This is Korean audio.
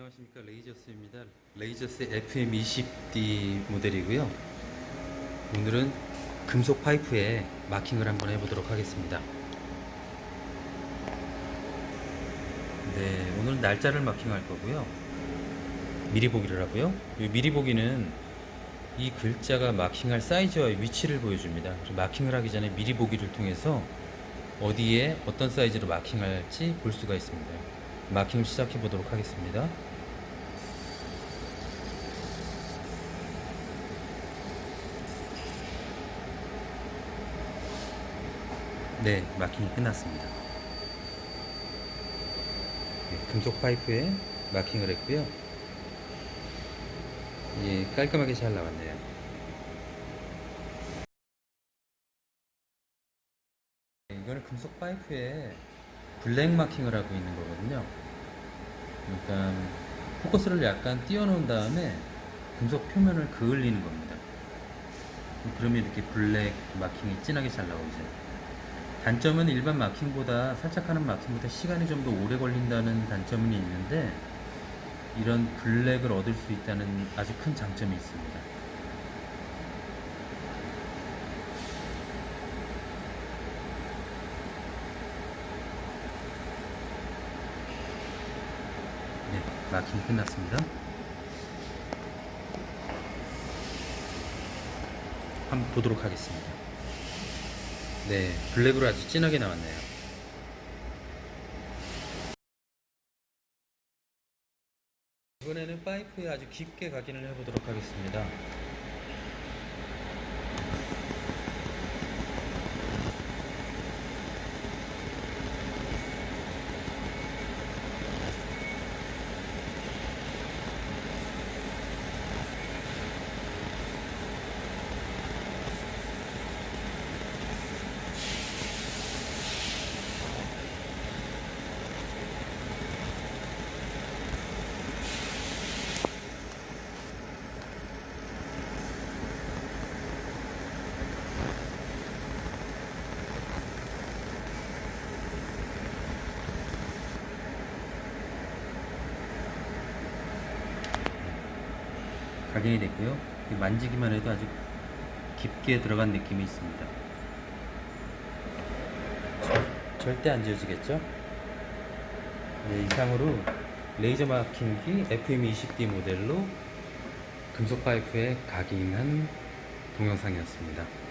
안녕하십니까 레이저스입니다. 레이저스 FM20D 모델이고요. 오늘은 금속 파이프에 마킹을 한번 해보도록 하겠습니다. 네, 오늘 날짜를 마킹할 거고요. 미리 보기를 하고요. 이 미리 보기는 이 글자가 마킹할 사이즈와 위치를 보여줍니다. 마킹을 하기 전에 미리 보기를 통해서 어디에 어떤 사이즈로 마킹할지 볼 수가 있습니다. 마킹 시작해 보도록 하겠습니다. 네, 마킹이 끝났습니다. 네, 금속 파이프에 마킹을 했고요. 예, 깔끔하게 잘 나왔네요. 네, 이거는 금속 파이프에 블랙 마킹을 하고 있는 거거든요. 그러니까 포커스를 약간 띄워놓은 다음에 금속 표면을 그을리는 겁니다. 그러면 이렇게 블랙 마킹이 진하게 잘 나오죠. 단점은 일반 마킹보다 살짝 하는 마킹보다 시간이 좀 더 오래 걸린다는 단점은 있는데 이런 블랙을 얻을 수 있다는 아주 큰 장점이 있습니다. 네, 마킹 끝났습니다. 한번 보도록 하겠습니다. 네, 블랙으로 아주 진하게 나왔네요. 이번에는 파이프에 아주 깊게 각인을 해보도록 하겠습니다. 각인이 됐고요. 만지기만 해도 아주 깊게 들어간 느낌이 있습니다. 절대 안 지워지겠죠? 네, 이상으로 레이저 마킹기 FM20D 모델로 금속 파이프에 각인한 동영상이었습니다.